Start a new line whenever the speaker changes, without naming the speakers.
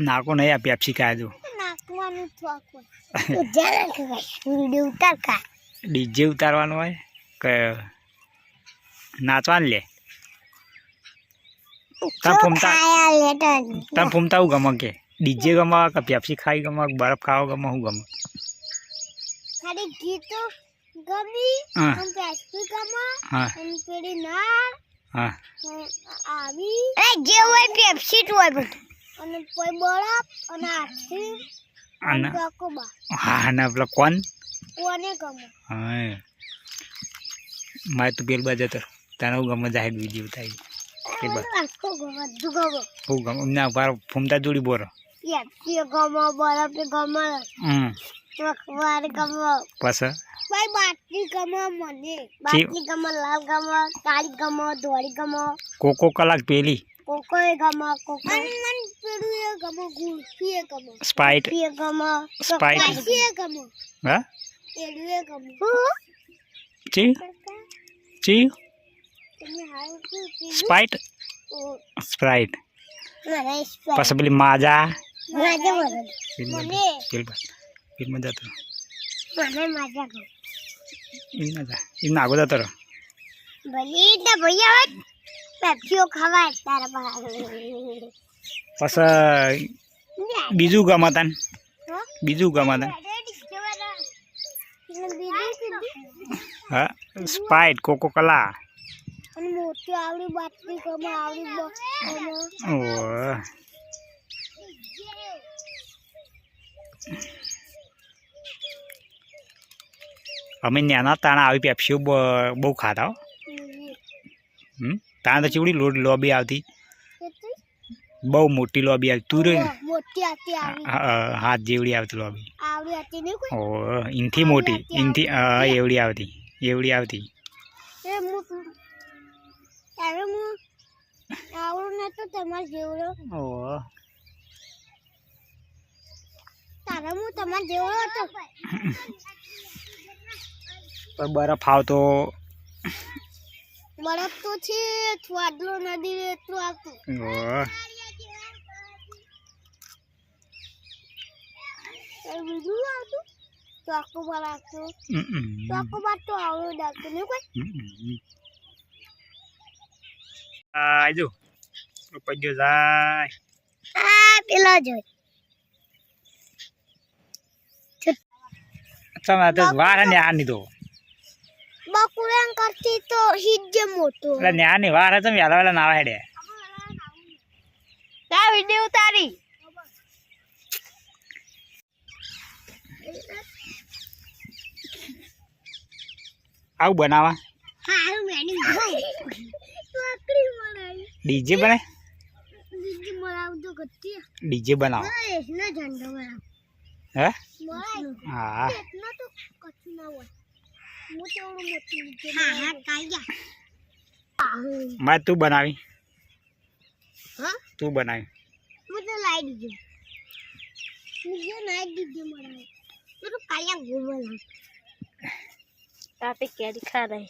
નાખો નહીં આ પેપ્સી ખાય તું
નાખવાનું થોક ઉજાલા કરાય વિડિયો ઉતાર કા
ડીજે ઉતારવાનું હોય કે નાચવાનું લે તને ફૂમતા
ખાયા લેટર
તને ફૂમતા હું ગમે કે ડીજે ગમે કે પેપ્સી ખાઈ ગમે કે બરફ ખાવા ગમે હું ગમે
ખાલી ગીતો ગમી
હા
અને પેસ્ટ્રી ગમી
હા
અને પેલી નાળ
હા
આવી એ જે હોય પેપ્સી જ હોય બધું અને કોઈ બરફ અને આથી
અને
કોબા
હા અને પેલો કોન
કોને ગમે?
હા મારે તો પેલ બાજુ તો તને હું ગમે જાહેર બીજી ઉતારી કે બસ.
આખો ગમે? બધું ગમે?
હું ગમે? ના બાર ફૂમતા જોડી બોરો.
પેપ્સી ગમે બરફ ગમે.
હમ.
ચોકવાર ગમે.
પછી?
ભાઈ બાટલી ગમો મને. બાટલી ગમો લાલ ગમો કાળી ગમો ધોળી ગમો.
કોકો કલાક પેલી
કોકોય ગમે કોકો મન મને પેલું એ ગમો ગુલ્ફી એ ગમો.
સ્પાઇટ
એ ગમે.
Sprite.
એ ગમે.
હા?
એલું એ ગમે.
ચી? ચી?
તમે હાલ શું પીધું?
સ્પાઇટ સ્પ્રાઇટ. પછી પેલી માજા. પેલમાં જતો
મને. મજા.
એ ના જા એ આગો જતો
ભલી તો હવે પેપ્સીઓ ખવાય તારા
પાસે બીજું ગમે તને? બીજું ગમે તને? હા સ્પાઇટ કોકો કલા અમે નાના તાણા આવી પેપ્સીઓ બહુ ખાતા હો. હમ? તાણા તો ચીવડી લોડ લોબી આવતી. બહુ મોટી લોબી આવતી તું હાથ જેવડી આવતી લોબી. ઓ ઇનથી મોટી. ઇનથી એવડી આવતી. એવડી આવતી. બરફ આવતો.
બરફ તો છે સ્વાદલો નદી એટલું આવતું. બીજું આવતું? ચોકોબાર આવતું.
હમ, હમ,
ચોકોબાર તો આવડું ડાકતું નહીં કોઈ.
આજો પદ્યો જાય.
આ પેલા જોઈ
તમે તો વાર ને આ ની તો
બકુરાન કરતી તો હિટ મોટો
એટલે ન્યા ની વાર તમે વેલા વેલા નાવા હેડે?
આ વિડિયો ઉતારી.
આવું બનાવા?
હારું
ડીજે બને?
તો
ડીજે બનાવો.
ઝંડો
હે? હા.
એટલો તો કશું ના હોય. હું તો હા હા
બનાવી.
હા?
તું બનાવી.
હું તો લાઈ દીધું. નીચે લાઈ દીધું હું તો કાયા ઘૂમલા તાપે કેરી ખા રહી.